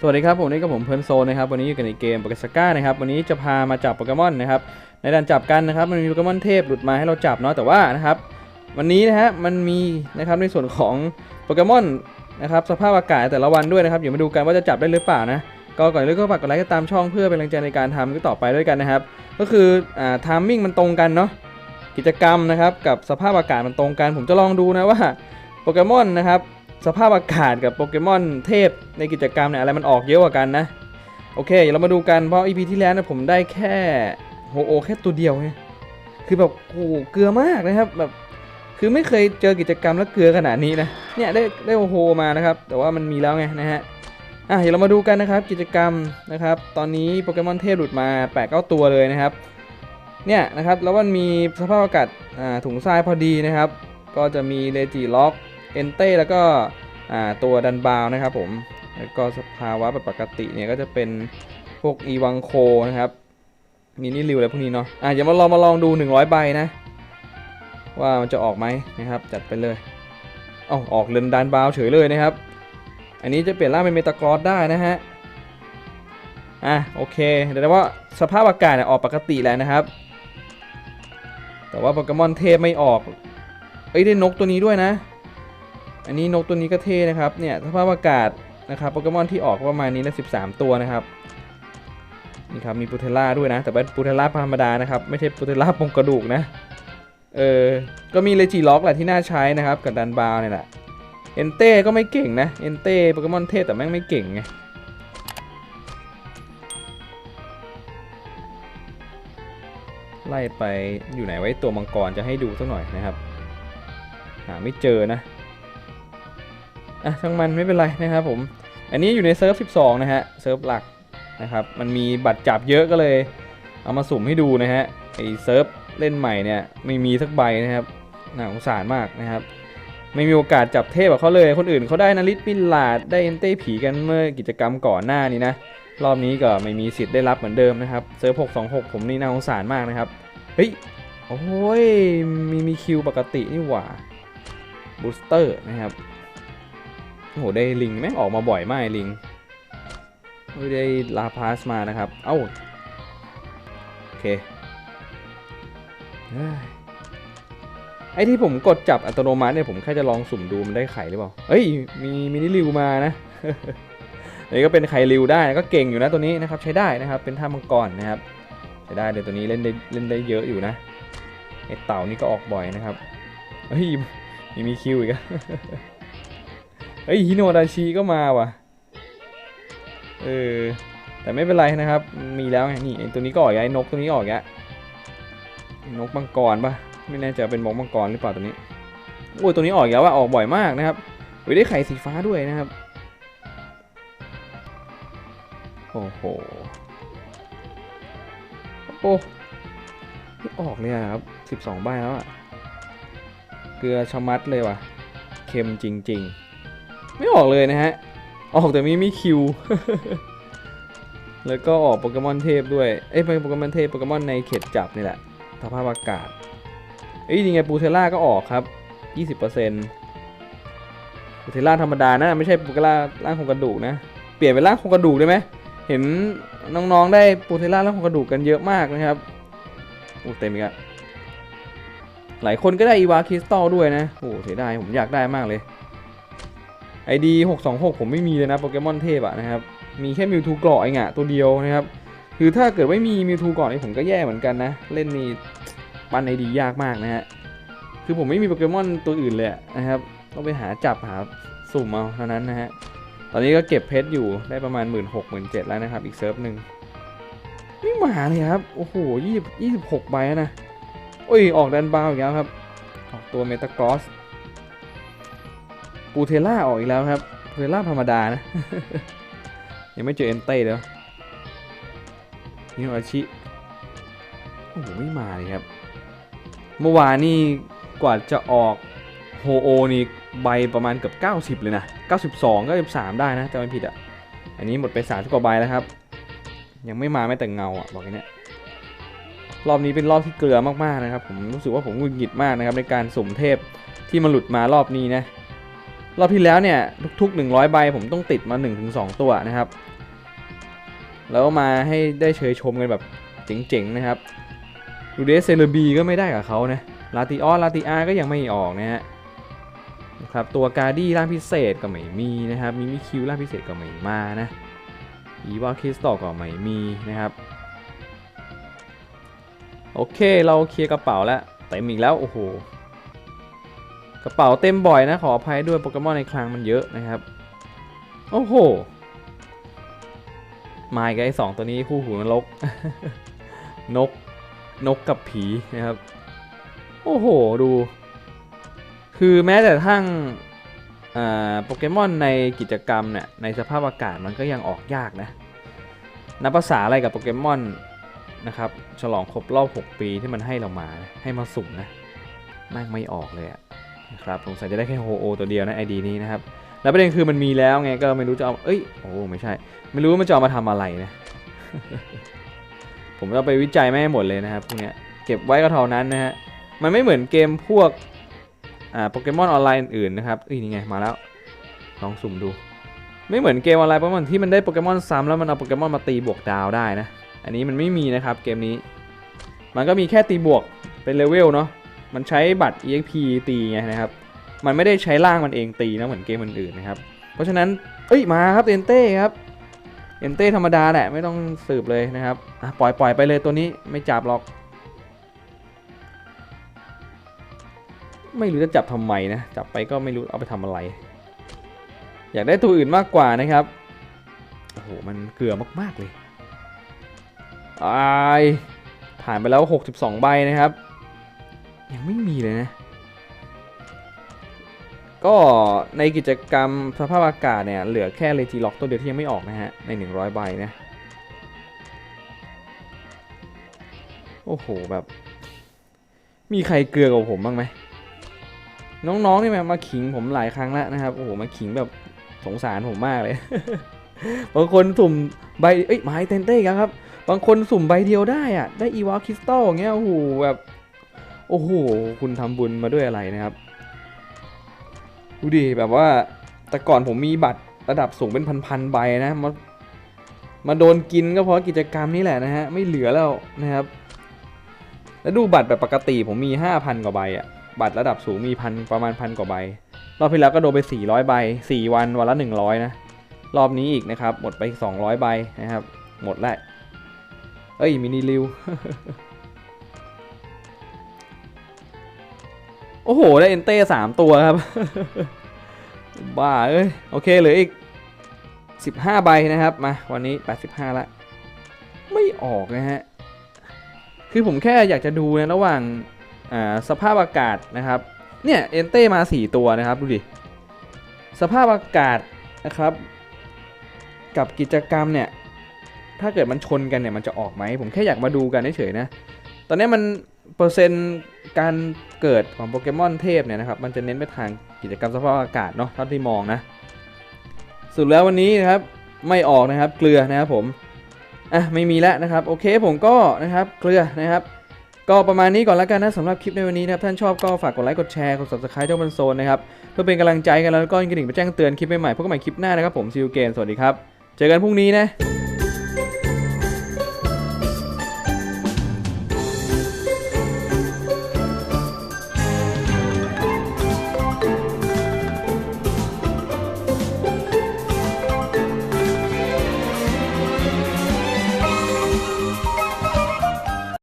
สวัสดีครับผมนี่ก็ผมเพลิร์นโซนนะครับวันนี้อยู่กันในเกมโปเกสก้านะครับวันนี้จะพามาจับโปเกมอนนะครับในด่านจับกันนะครับมันมีโปเกมอนเทพหลุดมาให้เราจับเนาะแต่ว่านะครับวันนี้นะฮะมันมีนะครับในส่วนของโปเกมอนนะครับสภาพอากาศแต่ละวันด้วยนะครับเดี๋ยวมาดูกันว่าจะจับได้หรือเปล่านะก็ก่อนอื่นก็ฝากกดไลค์กดตามช่องเพื่อเป็นกำลังใจในการทำก็ต่อไปด้วยกันนะครับก็คืออ่าทามมิ่งมันตรงกันเนาะกิจกรรมนะครับกับสภาพอากาศมันตรงกัน ผมจะลองดูนะว่าโปเกมอนนะครับ สภาพอากาศกับโปเกมอนเทพในกิจกรรมเนี่ยอะไรมันออกเยอะกว่ากันนะ โอเคเดี๋ยวเรามาดูกันเพราะ EP ที่แล้วเนะผมได้แค่โฮโอแค่ตัวเดียวไงคือแบบโอ้เกลือมากนะครับแบบคือไม่เคยเจอกิจกรรมแล้วเกลือขนาดนี้นะเนี่ยได้ได้โฮโอมานะครับ แต่ว่ามันมีแล้วไงนะฮะอะเดี๋ยวเรามาดูกันนะครับกิจกรรมนะครับ ตอนนี้โปเกมอนเทพหลุดมา8ปดตัวเลยนะครับเนี่ยนะครับแล้วมันมีสภาพอากาศอ่าถุงทรายพอดีนะครับ ก็จะมีเลจิล็อก เอนเต้แล้วก็ตัวดันบาวนะครับผม แล้วก็สภาวะแบบปกติเนี่ยก็จะเป็นพวกอีวังโคนะครับมินิริวอะไรพวกนี้เนาะอะเดี๋ยวมาลองมาลองดู 100 ใบนะ ว่ามันจะออกไหมนะครับ จัดไปเลยเอ้าออกเรนดันบาวเฉยเลยนะครับ อันนี้จะเปลี่ยนร่างเป็นเมตากรอสได้นะฮะอะโอเคเดี๋ยวว่าสภาพอากาศเนี่ยออกปกติแล้วนะครับ แต่ว่าโปเกมอนเทพไม่ออก เอ้ยได้นกตัวนี้ด้วยนะ อันนี้นกตัวนี้ก็เท่นะครับ เนี่ยสภาพอากาศนะครับโปเกมอนที่ออกประมาณนี้นะ13 ตัวนะครับ นี่ครับมีปูเทล่าด้วยนะ แต่เป็นปูเทล่าธรรมดานะครับ ไม่ใช่ปูเทล่าปงกระดูกนะ เออ ก็มีเลจิล็อกแหละที่น่าใช้นะครับ กับดันบาวเนี่ยแหละ เอนเต้ก็ไม่เก่งนะ เอนเต้โปเกมอนเทพแต่แม่งไม่เก่งไงไล่ไปอยู่ไหนไว้ตัวมังกรจะให้ดูสักหน่อยนะครับ หาไม่เจอนะ อะช่างมันไม่เป็นไรนะครับผม อันนี้อยู่ในเซิร์ฟ 12 นะฮะ เซิร์ฟหลักนะครับ มันมีบัตรจับเยอะก็เลย เอามาสุ่มให้ดูนะฮะ ไอเซิร์ฟเล่นใหม่เนี่ยไม่มีสักใบนะครับ น่าสงสารมากนะครับ ไม่มีโอกาสจับเทพกับเขาเลย คนอื่นเขาได้นาริสปินลาด ได้เอนเต้ผีกันเมื่อกิจกรรมก่อนหน้านี้นะ รอบนี้ก็ไม่มีสิทธิ์ได้รับเหมือนเดิมนะครับ เซิร์ฟ 626 ผมนี่น่าสงสารมากนะครับ เฮ้ย โอ้ย มีมีคิวปกตินี่หว่าบูสเตอร์นะครับ โหได้ลิงแม่งออกมาบ่อยมากลิงไม่ได้ลาพาสมานะครับ เอ้า โอเค ไอที่ผมกดจับอัตโนมัติเนี่ยผมแค่จะลองสุ่มดูมันได้ไข่หรือเปล่า เฮ้ย มีมินิริวมานะนนี้ก็เป็นไข่ริวได้ก็เก่งอยู่นะตัวนี้นะครับ ใช้ได้นะครับ เป็นท่ามังกรนะครับ ใช้ได้เลยตัวนี้เล่นได้เล่นได้เยอะอยู่นะไอเต่านี่ก็ออกบ่อยนะครับ เฮ้ย มีมีคิวอีกอะ เฮ้ยฮิโนดาชิก็มาว่ะ เออ แต่ไม่เป็นไรนะครับ มีแล้วไงนี่ตัวนี้ก็ออกอีกไอ้นกตัวนี้ออกอีกแล้นกมังกรปะไม่แน่ใจเป็นนกมังกรหรือเปล่าตัวนี้ โอ้ยตัวนี้ออกอีกแล้วว่าออกบ่อยมากนะครับเฮ้ยได้ไข่สีฟ้าด้วยนะครับ โอ้โห โอ้ไม่ออกเลยอะครับ 12 ใบแล้วอะเกลือชะมัดเลยว่ะ เค็มจริง ๆ ไม่ออกเลยนะฮะ ออกแต่มีมีคิว แล้วก็ออกโปเกมอนเทพด้วย เอ้ยไม่โปเกมอนเทพโปเกมอนในเขตจับนี่แหละสภาพอากาศ เอ้ยยังไงปูเทล่าก็ออกครับ 20%ปูเทล่าธรรมดานะ ไม่ใช่ปูเทล่าร่างโครงกระดูกนะ เปลี่ยนเป็นร่างโครงกระดูกได้ไหม เห็นน้องๆได้ปูเทล่าร่างโครงกระดูกกันเยอะมากนะครับโอ้เต็มอีกอะหลายคนก็ได้อีวาคริสตัลด้วยนะ โอ้เสียดายผมอยากได้มากเลย ไอดี626ผมไม่มีเลยนะโปเกมอนเทพอะนะครับ มีแค่มิวทูเกราะเองอะตัวเดียวนะครับ คือถ้าเกิดไม่มีมิวทูเกราะนี่ผมก็แย่เหมือนกันนะ เล่นนี่ปั้นไอดียากมากนะฮะ คือผมไม่มีโปเกมอนตัวอื่นเลยนะครับต้องไปหาจับหาสุ่มเอาเท่านั้นนะฮะ ตอนนี้ก็เก็บเพชรอยู่ได้ประมาณ 1 6 0 0 0 1 7แล้วนะครับ อีกเซิร์ฟหนึ่งไม่มาเลยครับ โอ้โห20 26ใบแล้วนะ โอ้ย ออกดันบาวอีกแล้วครับ ออกตัวเมตากรอส ปูเทล่าออกอีกแล้วครับปูเทล่าธรรมดานะ ยังไม่เจอเอนเต้เลยนิโออาชิโอ้โหไม่มาเลยครับ เมื่อวานนี่กว่าจะออกโฮโอนี่ใบประมาณเกือบ90 เลยนะ 92 93 ได้นะจำไม่ผิดอะ อันนี้หมดไป30กว่าใบแล้วครับ ยังไม่มาแม้แต่เงาอะบอกอย่างนี้รอบนี้เป็นรอบที่เกลือมากๆนะครับ ผมรู้สึกว่าผมหงุดหงิดมากนะครับในการสมเทพที่มันหลุดมารอบนี้นะ รอบที่แล้วเนี่ยทุกๆ 100 ใบผมต้องติดมา 1-2 ตัวนะครับ แล้วมาให้ได้เชยชมกันแบบเจ๋งๆนะครับดูเดสเซเลบีก็ไม่ได้กับเขานะลาติออสลาติอาก็ยังไม่ออกนะฮะครับตัวการดี้ร่างพิเศษก็ไม่มีนะครับมีมิคิวร่างพิเศษก็ไม่มานะอีวาคริสตอลก็ไม่มีนะครับ โอเคเราเคลียร์กระเป๋าแล้วเต็มอีกแล้ว โอ้โห ระเป๋าเต็มบ่อยนะ ขออภัยด้วยโปเกมอนในคลังมันเยอะนะครับ โอ้โห มาอีกไอ้สองตัวนี้คู่หูนรก นก นกกับผีนะครับ โอ้โห ดู คือแม้แต่ทั้งโปเกมอนในกิจกรรมเนี่ย ในสภาพอากาศมันก็ยังออกยากนะ นับภาษาอะไรกับโปเกมอนนะครับ ฉลองครบรอบ 6 ปีที่มันให้เรามา ให้มาสุ่มนะแม่งไม่ออกเลยอะนะ ครับสงสัยจะได้แค่โฮโอตัวเดียวนะไอดีนี้นะครับแล้วประเด็นคือมันมีแล้วไงก็ไม่รู้จะเอาเอ้ยโอ้ไม่ใช่ ไม่รู้ว่ามันจะเอามาทำอะไรนะ ผมจะเอาไปวิจัยไม่ให้หมดเลยนะครับพวกเนี้ยเก็บไว้ก็เท่านั้นนะฮะมันไม่เหมือนเกมพวกอ่าโปเกมอนออนไลน์อื่นนะครับอ้ยนี่ไงมาแล้วลองสุ่มดู ไม่เหมือนเกมออนไลน์โปเกมอนที่มันได้โปเกมอนซ้ำแล้วมันเอาโปเกมอนมาตีบวกดาวได้นะ อันนี้มันไม่มีนะครับเกมนี้ มันก็มีแค่ตีบวกเป็นเลเวลเนาะ มันใช้บัตร EXP ตีไงนะครับ มันไม่ได้ใช้ร่างมันเองตีนะเหมือนเกมอื่นๆนะครับ เพราะฉะนั้นเอ้ยมาครับเอนเต้ครับเอนเต้ธรรมดาแหละไม่ต้องสืบเลยนะครับปล่อยปล่อยไปเลยตัวนี้ไม่จับหรอก ไม่รู้จะจับทำไมนะจับไปก็ไม่รู้เอาไปทำอะไร อยากได้ตัวอื่นมากกว่านะครับโอ้โหมันเกลือมากๆเลยอายผ่านไปแล้ว 62 ใบนะครับ ยังไม่มีเลยนะ ก็ในกิจกรรมสภาพอากาศเนี่ย เหลือแค่เลจิล็อกตัวเดียวที่ยังไม่ออกนะฮะ ใน 100 ใบนะ โอ้โห แบบ มีใครเกลือกับผมบ้างไหม น้องๆนี่มามาขิงผมหลายครั้งแล้วนะครับ โอ้โห มาขิงแบบสงสารผมมากเลย บางคนสุ่มใบ เอ้ยไม้เต้นเต้ครับ บางคนสุ่มใบเดียวได้อะได้อีวาคริสตัลเงี้ย โอ้โห แบบ โอ้โห คุณทำบุญมาด้วยอะไรนะครับ ดูดิ แบบว่า แต่ก่อนผมมีบัตรระดับสูงเป็นพันๆใบนะ มา มาโดนกินก็เพราะกิจกรรมนี้แหละนะฮะ ไม่เหลือแล้วนะครับ แล้วดูบัตรแบบปกติผมมี 5,000 กว่าใบอะบัตรระดับสูงมีพันประมาณพันกว่าใบ รอบที่แล้วก็โดนไป 400 ใบ 4 วัน วันละ 100 นะ รอบนี้อีกนะครับ หมดไป 200 ใบนะครับ หมดแล้ว เอ้ยมินิริว โอ้โห ได้เอนเต้สามตัวครับ บ้าเอ้ย โอเคเหลืออีก 15 ใบนะครับ มา วันนี้ 85 ละ ไม่ออกนะฮะ คือผมแค่อยากจะดูนะระหว่างอ่าสภาพอากาศนะครับ เนี่ยเอนเต้มา 4 ตัวนะครับ ดูดิ สภาพอากาศนะครับ กับกิจกรรมเนี่ย ถ้าเกิดมันชนกันเนี่ยมันจะออกไหม ผมแค่อยากมาดูกันเฉยๆนะ ตอนนี้มัน เปอร์เซ็นต์การเกิดของโปเกมอนเทพเนี่ยนะครับมันจะเน้นไปทางกิจกรรมสภาพอากาศเนาะเท่าที่มองนะสุดแล้ววันนี้นะครับไม่ออกนะครับเกลือนะครับผมอะไม่มีแล้วนะครับโอเคผมก็นะครับเกลือนะครับก็ประมาณนี้ก่อนแล้วกันนะสำหรับคลิปในวันนี้นะครับท่านชอบก็ฝากกดไลค์กดแชร์กด subscribe เจ้าบันโซนนะครับเพื่อเป็นกำลังใจกันแล้วก็กระดิ่งไปแจ้งเตือนคลิปใหม่ๆพบกันใหม่คลิปหน้านะครับผมซิลเกนสวัสดีครับเจอกันพรุ่งนี้นะ